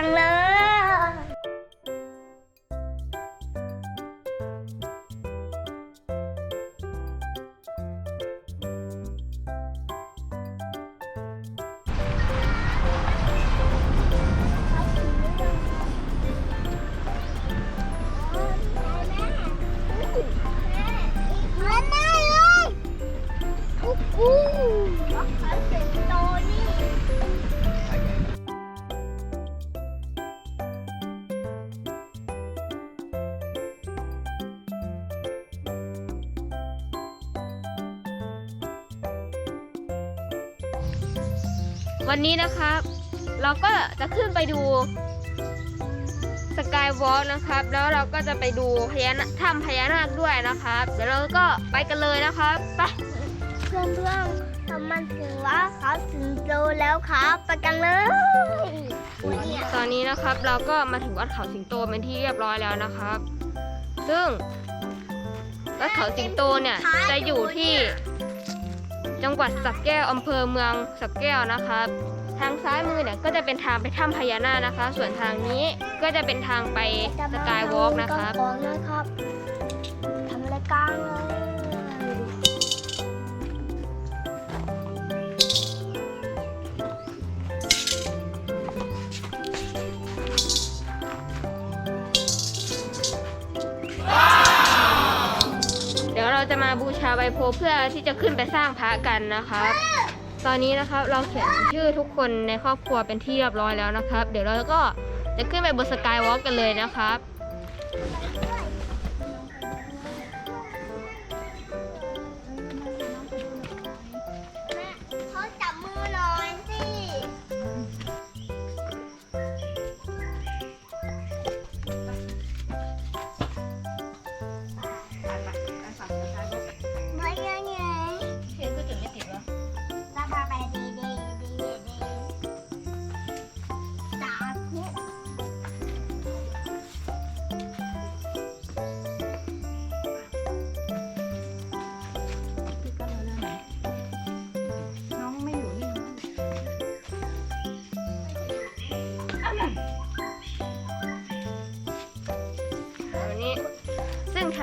จังเลย วันนี้นะครับ เราก็จะขึ้นไปดูสกายวอล์กนะครับ แล้วเราก็จะไปดูพญานาถ้ำพญานาคด้วยนะครับ เดี๋ยวเราก็ไปกันเลยนะครับไปเพื่อนเพื่อนๆทำมันถึงว่าเขาสิงโตแล้วครับไปกันเลยตอนนี้นะครับเราก็มาถึงวัดเขาสิงโตเป็นที่เรียบร้อยแล้วนะครับ ซึ่งวัดเขาสิงโตเนี่ยจะอยู่ที่ จังหวัดสักแก้วอำเภอเมืองสักแก้วนะครับ ทางซ้ายมือเนี่ยก็จะเป็นทางไปถ้ำพญานาคนะคะ ส่วนทางนี้ก็จะเป็นทางไปสกายวอล์กนะครับ ทำอะไรกลางเลย มาบูชาใบโพเพื่อที่จะขึ้นไปสร้างพระกันนะครับ ตอนนี้นะครับเราเขียนชื่อทุกคนในครอบครัวเป็นที่เรียบร้อยแล้วนะครับ เดี๋ยวเราก็จะขึ้นไปบนสกายวอล์กกันเลยนะครับ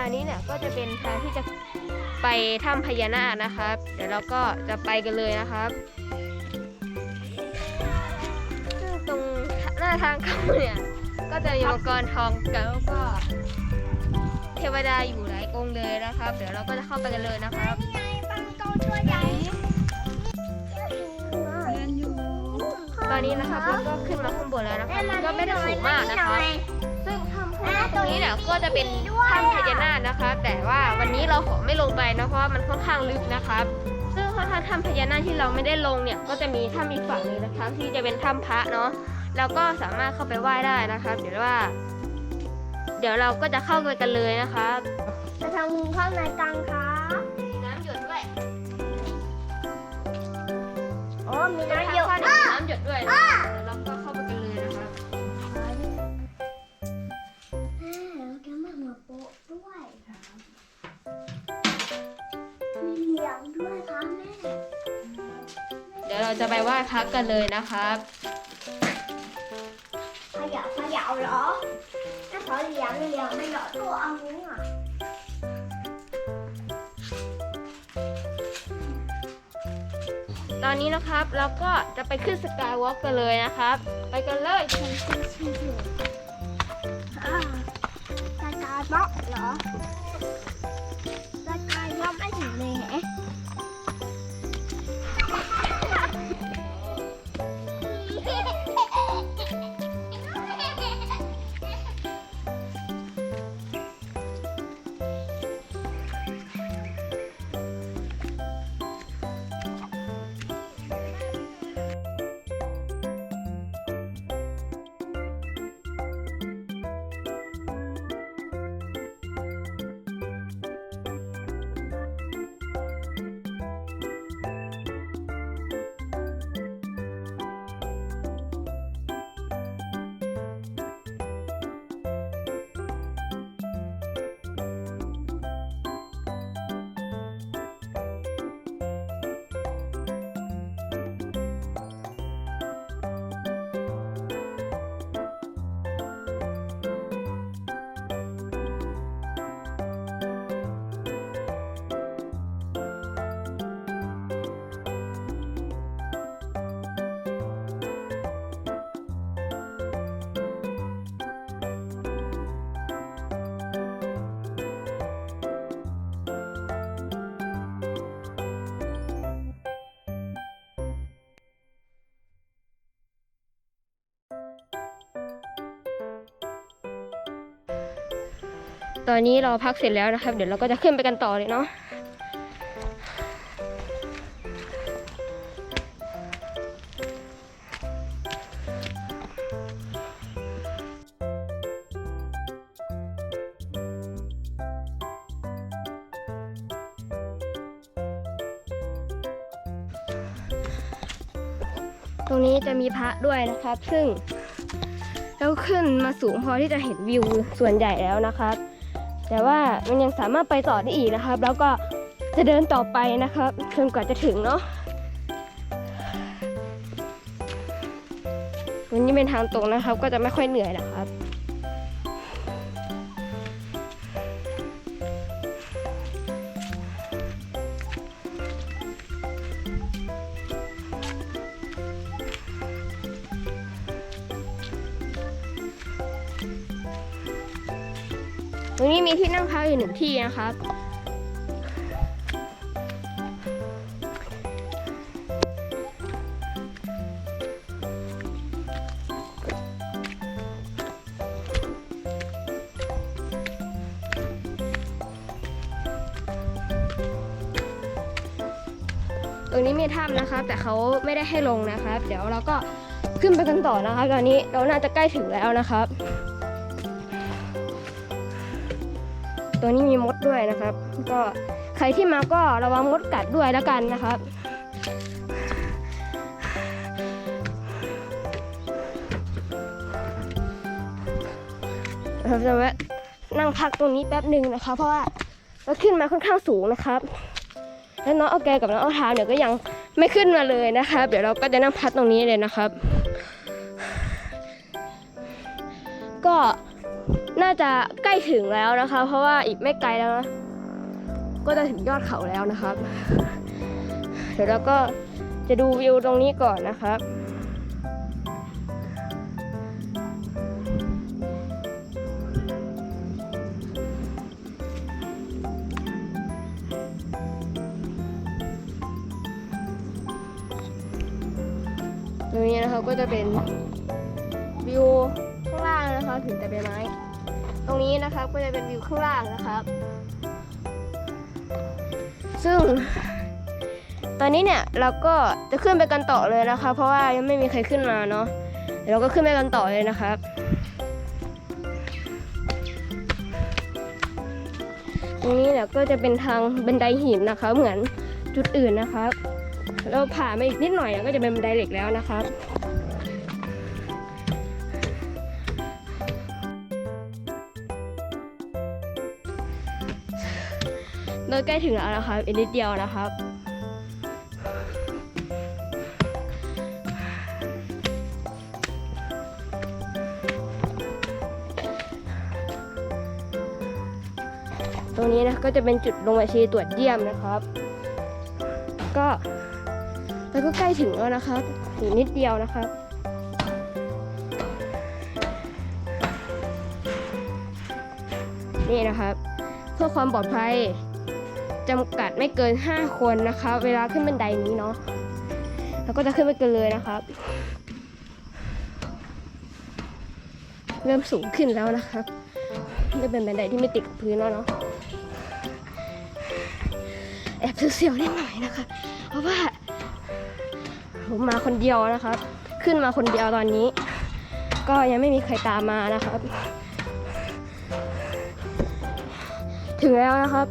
างนี้เนี่ยก็จะเป็นทางที่จะไปถ้ำพญานาคนะครับ เดี๋ยวเราก็จะไปกันเลยนะครับซึ่งตรงหน้าทางเข้าเนี่ยก็จะมีมังกรทองแล้วก็เทวดาอยู่หลายองค์เลยนะครับ เดี๋ยวเราก็จะเข้าไปกันเลยนะครับนี่ไงปังโตตัวใหญ่เรียนอยู่ตอนนี้นะครับเราก็ขึ้นมาข้างบนแล้วนะครับมันก็ไม่ได้สูงมากนะครับ ตรงนี้เนี่ยก็จะเป็นถ้ำพญานาคนะคะ แต่ว่าวันนี้เราขอไม่ลงไปนะเพราะว่ามันค่อนข้างลึกนะครับ ซึ่งถ้าถ้ำพญานาคที่เราไม่ได้ลงเนี่ยก็จะมีถ้ำอีกฝั่งหนึงนะคะที่จะเป็นถ้ำพระเนาะเราก็สามารถเข้าไปไหว้ได้นะครับเดี๋ยวว่า เดี๋ยวเราก็จะเข้าไปกันเลยนะครับจะทำมุมข้างในกลางครับมีน้ำหยดด้วยโอ้มีทางน้ำเยอะเข้าเนี่ยอะมีน้ำหยดด้วย เดี๋ยวเราจะไปไหว้พระกันเลยนะครับขยับขยับเหรอถ้าขอเหลียงเหลียงไม่เหรอตัวเอานี้อะตอนนี้นะครับเราก็จะไปขึ้นสกายวอล์กกันเลยนะครับ ไปกันเลยอ่าสกายบล็อกเหรอ ตอนนี้เราพักเสร็จแล้วนะครับ เดี๋ยวเราก็จะขึ้นไปกันต่อเลยเนาะตรงนี้จะมีพระด้วยนะครับ ซึ่งเราขึ้นมาสูงพอที่จะเห็นวิวส่วนใหญ่แล้วนะครับ แต่ว่ามันยังสามารถไปต่อได้อีกนะครับ แล้วก็จะเดินต่อไปนะครับจนกว่าจะถึงเนาะวันนี้เป็นทางตรงนะครับ ก็จะไม่ค่อยเหนื่อยนะครับ มีที่นั่งพักอยู่หนึ่งที่นะครับ ตรงนี้มีถ้ำนะครับ แต่เขาไม่ได้ให้ลงนะครับ เดี๋ยวเราก็ขึ้นไปกันต่อนะครับ ตอนนี้เราน่าจะใกล้ถึงแล้วนะครับ ตัวนี้มีมดด้วยนะครับ ก็ใครที่มาก็ระวังมดกัดด้วยแล้วกันนะครับเราจะแวะนั่งพักตรงนี้แป๊บหนึ่งนะคะ เพราะว่าเราขึ้นมาค่อนข้างสูงนะครับ แล้วน้องเอาแกกับน้องเอาทามเดี๋ยวก็ยังไม่ขึ้นมาเลยนะครับ เดี๋ยวเราก็จะนั่งพักตรงนี้เลยนะครับ น่าจะใกล้ถึงแล้วนะคะ เพราะว่าอีกไม่ไกลแล้วนะก็จะถึงยอดเขาแล้วนะครับ เดี๋ยวเราก็จะดูวิวตรงนี้ก่อนนะครับตรงนี้นะครับก็จะเป็นวิวข้างล่างนะครับถึงแต่ใบไม้ ตรงนี้นะครับก็จะเป็นวิวข้างล่างนะครับ ซึ่ง ตอนนี้เนี่ยเราก็จะขึ้นไปกันต่อเลยนะคะ เพราะว่ายังไม่มีใครขึ้นมาเนาะเราก็ขึ้นไปกันต่อเลยนะครับ ตรงนี้เนี่ยก็จะเป็นทางบันไดหินนะคะ เหมือนจุดอื่นนะครับ เราผ่านมาอีกนิดหน่อยก็จะเป็นบันไดเหล็กแล้วนะครับ ใกล้ถึงแล้วนะครับอีกนิดเดียวนะครับ ตรงนี้นะก็จะเป็นจุดลงบัญชีตรวจเยี่ยมนะครับ ก็แล้วก็ใกล้ถึงแล้วนะครับอีกนิดเดียวนะครับนี่นะครับ เพื่อความปลอดภัย จำกัดไม่เกิน 5 คนนะคะ เวลาขึ้นบันไดนี้เนาะแล้วก็จะขึ้นไปกันเลยนะครับ เริ่มสูงขึ้นแล้วนะครับไม่เป็นบันไดที่ไม่ติดพื้นแล้วเนาะแอบเสียวๆนิดหน่อยนะคะ เพราะว่าผมมาคนเดียวนะครับ ขึ้นมาคนเดียวตอนนี้ ก็ยังไม่มีใครตามมานะครับ ถึงแล้วนะครับ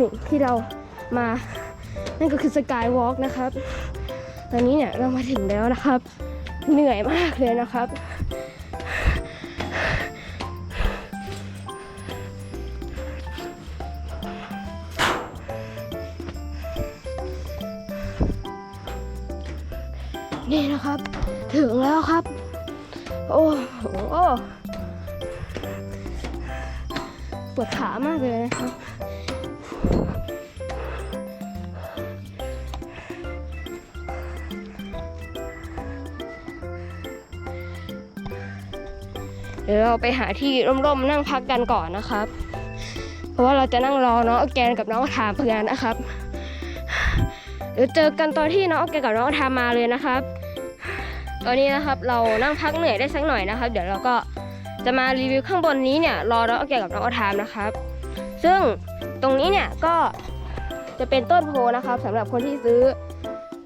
สิ่งที่เรามา นั่นก็คือสกายวอล์กนะครับ ตอนนี้เนี่ยเรามาถึงแล้วนะครับ เหนื่อยมากเลยนะครับ นี่นะครับ ถึงแล้วครับ โอ้โหปวดขามากเลยนะครับ ดี๋ยวเราไปหาที่ร่มๆนั่งพักกันก่อนนะครับ เพราะว่าเราจะนั่งรอน้องออแกนกับน้องถามเพื่อนนะครับเดี๋ยวเจอกันตอนที่น้องออแกนกับน้องทามมาเลยนะครับ ตอนนี้นะครับเรานั่งพักเหนื่อยได้สักหน่อยนะครับ เดี๋ยวเราก็จะมารีวิวข้างบนนี้เนี่ยรอน้องเอาแกนกับน้องอาทามนะครับ ซึ่งตรงนี้เนี่ยก็จะเป็นต้นโพนะครับสำหรับคนที่ซื้อ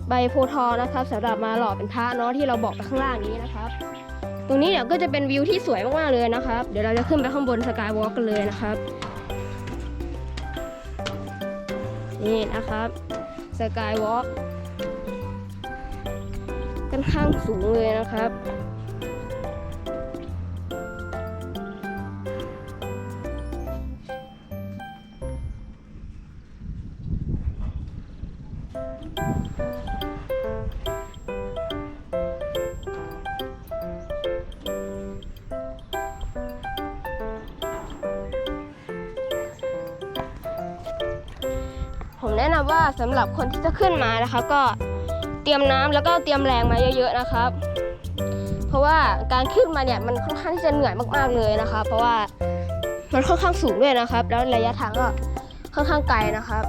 ใบโพธิ์ทองนะครับสำหรับมาหล่อเป็นพระเนาะที่เราบอกไปข้างล่างนี้นะครับ ตรงนี้เนี่ยก็จะเป็นวิวที่สวยมากๆเลยนะครับ เดี๋ยวเราจะขึ้นไปข้างบนสกายวอล์กกันเลยนะครับนี่นะครับสกายวอล์กค่อนข้างสูงเลยนะครับ ผมแนะนำว่าสำหรับคนที่จะขึ้นมานะคะ ก็เตรียมน้ำแล้วก็เตรียมแรงมาเยอะ ๆนะครับ เพราะว่าการขึ้นมาเนี่ยมันค่อนข้างที่จะเหนื่อยมากๆเลยนะคะ เพราะว่ามันค่อนข้างสูงด้วยนะครับ แล้วระยะทางก็ค่อนข้างไกลนะครับ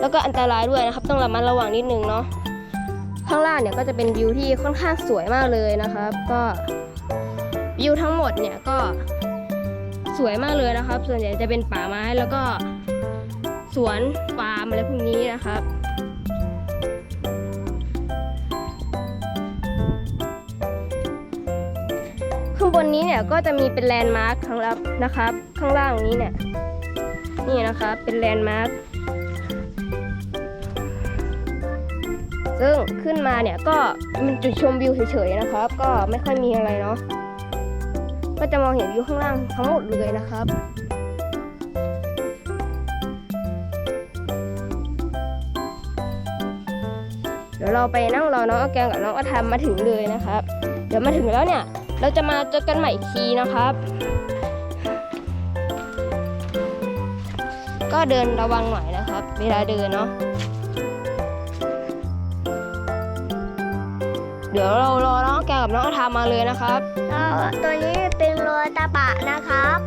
แล้วก็อันตรายด้วยนะครับ ต้องระมัดระวังนิดนึงเนาะข้างล่างเนี่ยก็จะเป็นวิวที่ค่อนข้างสวยมากเลยนะครับ ก็วิวทั้งหมดเนี่ยก็สวยมากเลยนะครับ ส่วนใหญ่จะเป็นป่าไม้แล้วก็ สวนฟาร์มอะไรพวกนี้นะครับข้างบนนี้เนี่ยก็จะมีเป็นแลนด์มาร์คข้างล่างนะครับ ข้างล่างนี้เนี่ยนี่นะครับเป็นแลนด์มาร์คซึ่งขึ้นมาเนี่ยก็เป็นจุดชมวิวเฉยๆนะครับ ก็ไม่ค่อยมีอะไรเนาะก็จะมองเห็นวิวข้างล่างทั้งหมดเลยนะครับ ดี๋ยวเราไปนั่งรอน้องอาแกงกับน้องอาทามมาถึงเลยนะครับ เดี๋ยวมาถึงแล้วเนี่ย เราจะมาเจอกันใหม่อีกทีนะครับ ก็เดินระวังหน่อยนะครับ เวลาเดินเนาะเดี๋ยวเรารอน้องแกงกับน้องอาทามมาเลยนะครับแล้วตัวนี้เป็นโรตาบะนะครับ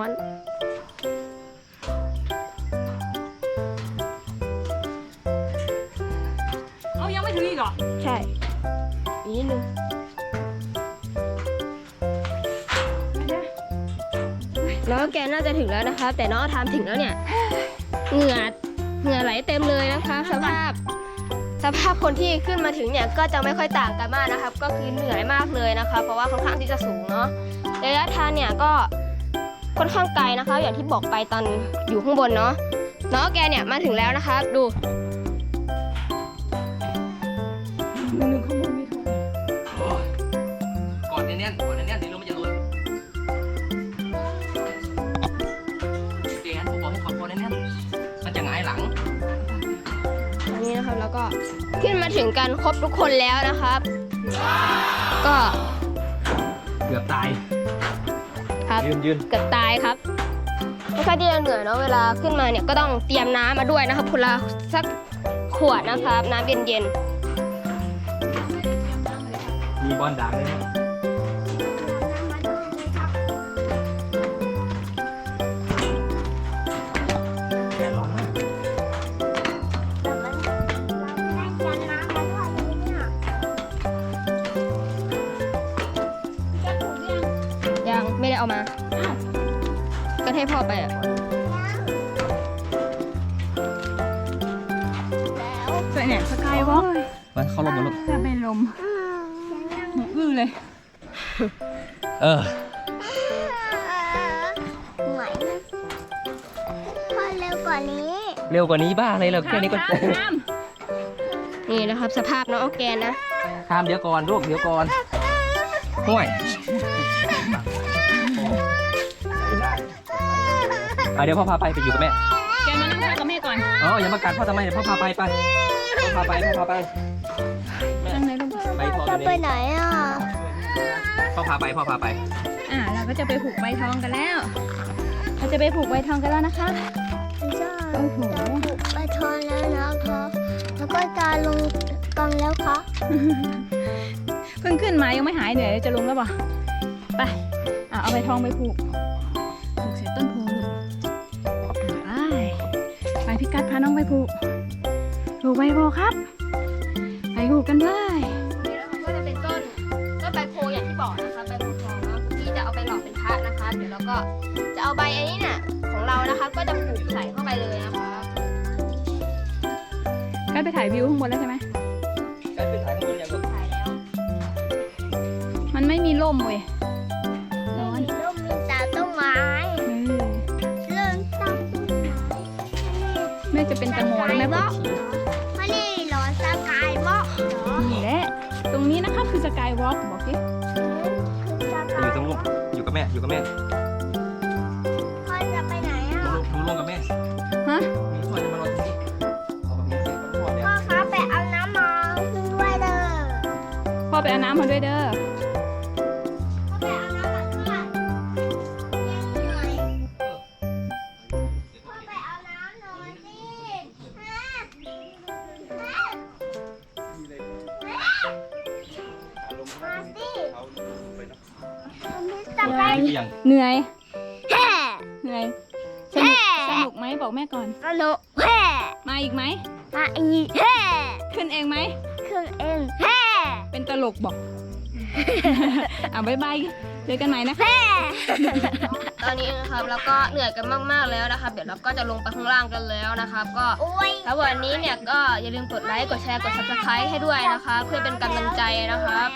อน เอายังไม่ถึงอีกเหรอ ใช่อีกนิดนึงน้องแกน่าจะถึงแล้วนะคะ แต่น้องอาทามถึงแล้วเนี่ย เหงื่อเหงื่อไหลเต็มเลยนะคะ สภาพ สภาพคนที่ขึ้นมาถึงเนี่ยก็จะไม่ค่อยต่างกันมากนะครับ ก็คือเหนื่อยมากเลยนะคะ เพราะว่าค่อนข้างที่จะสูงเนาะระยะทางเนี่ยก็ ค่อนข้างไกลนะคะ อย่างที่บอกไปตอนอยู่ข้างบนเนาะน้องแกเนี่ยมาถึงแล้วนะคะดูหนึ่งข้างบนมีทองโอ้ยกอดแน่นๆกอดแน่นๆเดี๋ยวลมมันจะหลุดเตียนผมบอกให้กอดคอแน่นๆมันจะหงายหลังอันนี้นะครับแล้วก็ขึ้นมาถึงกันครบทุกคนแล้วนะครับ ก็เกือบตาย ครับยืนยืนเกือบตายครับไม่ค่อยที่จะเหนื่อยเนาะเวลาขึ้นมาเนี่ยก็ต้องเตรียมน้ำมาด้วยนะครับคนละสักขวดนะครับ น้ำเย็นมีบอลด่างเลยนะ เอามา ก็ให้พ่อไปอะแล้วใส่เนี่ยสกายวอล์กมันเข้าลมมาลูกจะเป็นลมอืมหูอื้อเลย เออไหวไหมพอเร็วกว่านี้ เร็วกว่านี้บ้าอะไรเราแค่นี้ก็ข้ามข้ามนี่นะครับ สภาพน้องออร์แกนนะข้ามเดี๋ยวก่อนลูกเดี๋ยวก่อนห่วย เดี๋ยวพ่อพาไปไปอยู่กับแม่ แกมานั่งข้างกับแม่ก่อนอ๋ออย่ามากัดพ่อทำไมเดี๋ยวพ่อพาไปไปพ่อพาไปพ่อพาไปนั่งเลยลูกไปพ่อจะอยู่ไปนี่ไหนอะพ่อพาไปพ่อพาไป อ่าเราก็จะไปผูกใบทองกันแล้ว เราจะไปผูกใบทองกันแล้วนะคะอืโอ้โหไปทอนแล้วนะคะแล้วก็จะลงกันแล้วค่ะเพิ่งขึ้นมายังไม่หายเหนื่อยเลยจะลงแล้วป่ะไปอะเอาใบทองไปผูก ดพาน้องไปผูกผูกใบโพครับ ไปผูกกันเลยนี่นะคะก็จะเป็นต้นต้นใบโพอย่างที่บอกนะคะใบโพทองเนาะที่จะเอาไปหล่อเป็นพระนะคะ เดี๋ยวเราก็จะเอาใบอันนี้เนี่ยของเรานะคะ ก็จะปลูกใส่เข้าไปเลยนะคะกัดไปถ่ายวิวข้างบนแล้วใช่ไหมการขึ้นถ่ายข้างบนยังลูกใส่แล้ว มันไม่มีร่มเว้ย แม่จะเป็นแตงโมแล้วแม่ปวดฉี่เพราะนี่เหรอสกายบล็อกเหรอนี่แหละตรงนี้นะคะคือสกายวอล์กบอกสิคือสจะกาอยยู่ตรงลูกอยู่กับแม่อยู่กับแม่พ่อจะไปไหนอะลูกลูกลงกับแม่ฮะมีพ่อจะมารอตรงนี้เอาแบบนี้สิพ่อเนี่ยพ่อคะไปเอาน้ำมาขึ้นด้วยเด้อพ่อไปเอาน้ำมาด้วยเด้อพ่อ อะบายบายเจอกันใหม่นะคะแห่ตอนนี้นะครับเราก็เหนื่อยกันมากๆแล้วนะครับ เดี๋ยวเราก็จะลงไปข้างล่างกันแล้วนะครับ ก็โอ้ยถ้าวันนี้เนี่ยก็อย่าลืมกดไลค์กดแชร์กด subscribe ให้ด้วยนะคะ เพื่อเป็นกำลังใจนะครับ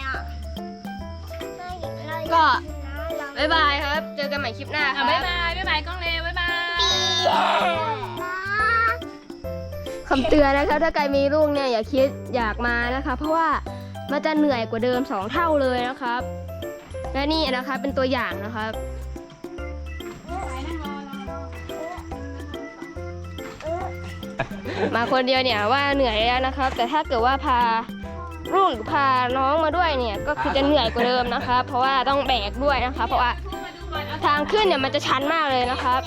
ก็บ๊ายบายครับ เจอกันใหม่คลิปหน้าคอะรับบายบายบายบายกล้องเลวบายบาย คำเตือนนะครับถ้าใครมีลูกเนี่ยอย่าคิดอยากมานะคะ เพราะว่า มันจะเหนื่อยกว่าเดิมสองเท่าเลยนะครับ และนี่นะคะเป็นตัวอย่างนะครับมาคนเดียวเนี่ยว่าเหนื่อยแล้วนะครับ แต่ถ้าเกิดว่าพาลูกหรือพาน้องมาด้วยเนี่ยก็คือจะเหนื่อยกว่าเดิมนะครับ เพราะว่าต้องแบกด้วยนะคะเพราะว่าทางขึ้นเนี่ยมันจะชันมากเลยนะครับ